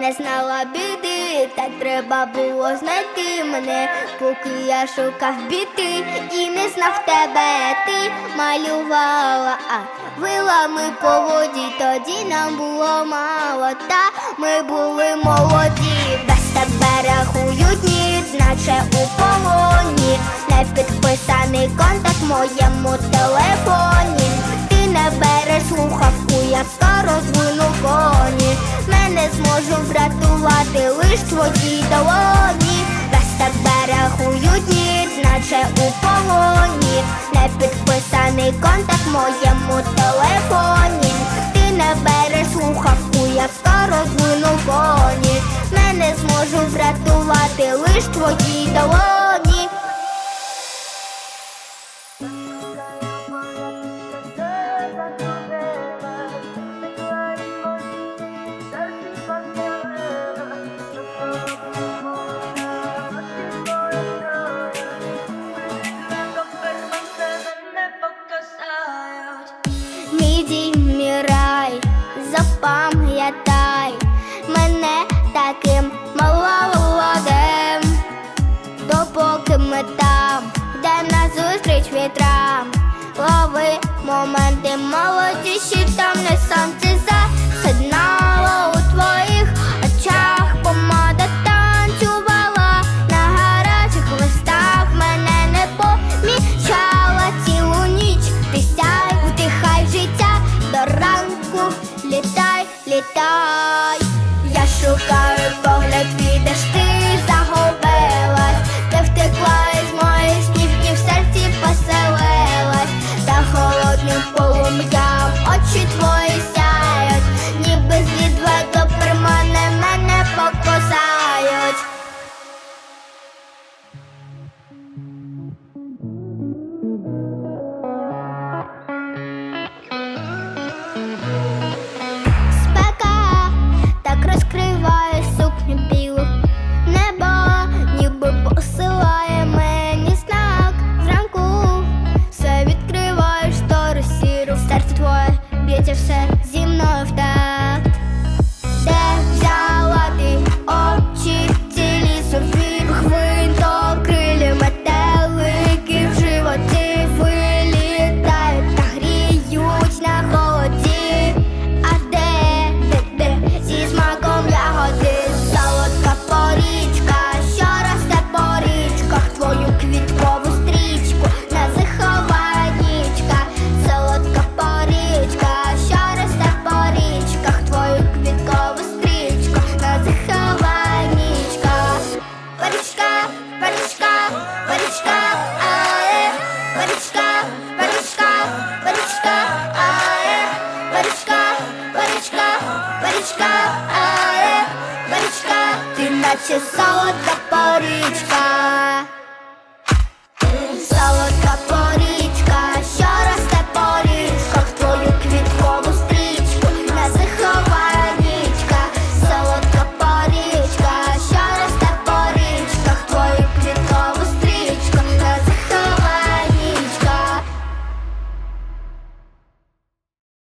не знала біди, так треба було знайти мене, поки я шукав біти і не знав тебе, ти малювала, а вилами по воді, тоді нам було мало, та ми були молоді, без тебе рахують ні, наче у полоні, не підписаний контакт в моєму телефоні. Ти не береш слухавку, я скоро коні. Зможу врятувати лиш твої долоні. Без тебе рахують ні, наче у полоні. Не підписаний контакт в моєму телефоні. Ти не береш слухавку, я скоро звину коні. Мене зможу врятувати лиш твої долоні. Запам'ятай мене таким молодим, допоки ми там, де назустріч вітрам, лови моменти молодіші, там не сонце so порічка, але Порічка, ти наче солодка порічка